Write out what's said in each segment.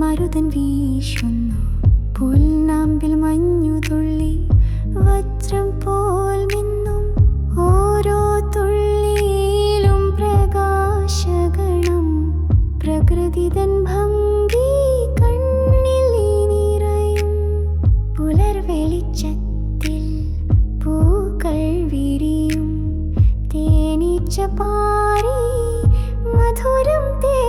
മരുതൻ വീശുന്നു. പുൽനാമ്പിൽ മഞ്ഞു തുള്ളി വജ്രം പോൽ മിന്നും. ഓരോ പ്രകാശഗണം. ഭംഗി പൂക്കൾ വിരിയും. പാരി മധുരം തേ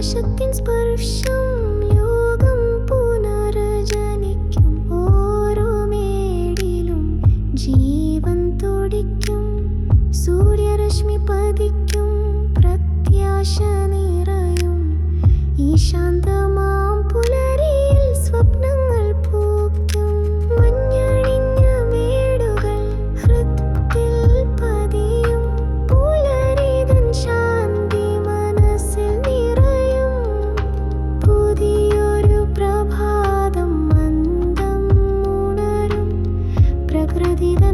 പ്രകാശത്തിൻ സ്പർശം യോഗം പുനർജനിക്കും. ഓരോ മേടിലും ജീവൻ തുടിക്കും. സൂര്യരശ്മി പതിക്കും. പ്രത്യാശ നിറയും. ഈ ശാന്തം பதிவு